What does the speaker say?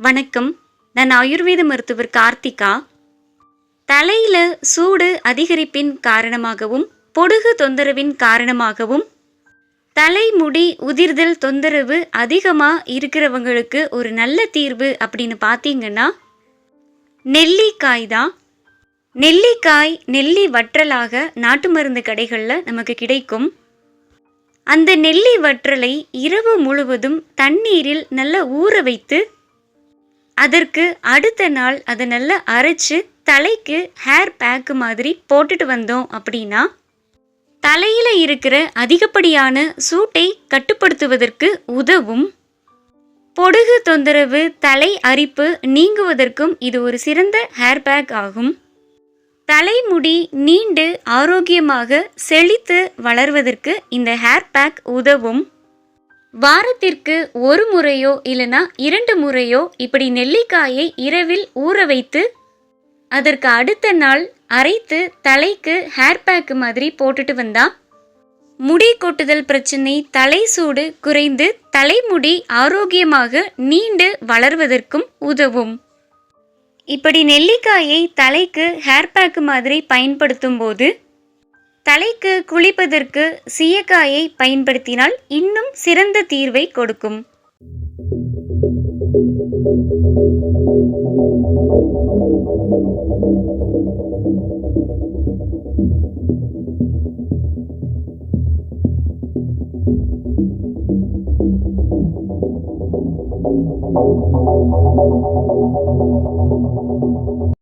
வணக்கம். நான் ஆயுர்வேத மருத்துவர் கார்த்திகா. தலையில சூடு அதிகரிப்பின் காரணமாகவும் பொடுகு தொந்தரவின் காரணமாகவும் தலைமுடி உதிர்தல் தொந்தரவு அதிகமாக இருக்கிறவங்களுக்கு ஒரு நல்ல தீர்வு அப்படின்னு பார்த்தீங்கன்னா நெல்லிக்காய் தான் நெல்லிக்காய் நெல்லி வற்றலாக நாட்டு மருந்து கடைகளில் நமக்கு கிடைக்கும். அந்த நெல்லி வற்றலை இரவு முழுவதும் தண்ணீரில் நல்லா ஊற வைத்து அதற்கு அடுத்த நாள் அதை நல்லா அரைச்சு தலைக்கு ஹேர் பேக்கு மாதிரி போட்டுட்டு வந்தோம் அப்படின்னா தலையில் இருக்கிற அதிகப்படியான சூட்டை கட்டுப்படுத்துவதற்கு உதவும். பொடுகு தொந்தரவு தலை அரிப்பு நீங்குவதற்கும் இது ஒரு சிறந்த ஹேர் பேக் ஆகும். தலைமுடி நீண்டு ஆரோக்கியமாக செழித்து வளர்வதற்கு இந்த ஹேர் பேக் உதவும். வாரத்திற்கு ஒரு முறையோ இல்லைனா இரண்டு முறையோ இப்படி நெல்லிக்காயை இரவில் ஊற வைத்து அதற்கு அடுத்த நாள் அரைத்து தலைக்கு ஹேர் பேக் மாதிரி போட்டுட்டு வந்தா முடி கொட்டுதல் பிரச்சனை தலை சூடு குறைந்து தலைமுடி ஆரோக்கியமாக நீண்டு வளர்வதற்கும் உதவும். இப்படி நெல்லிக்காயை தலைக்கு ஹேர் பேக் மாதிரி பயன்படுத்தும் போது தலைக்கு குளிப்பதற்கு சீயக்காயை பயன்படுத்தினால் இன்னும் சிறந்த தீர்வை கொடுக்கும்.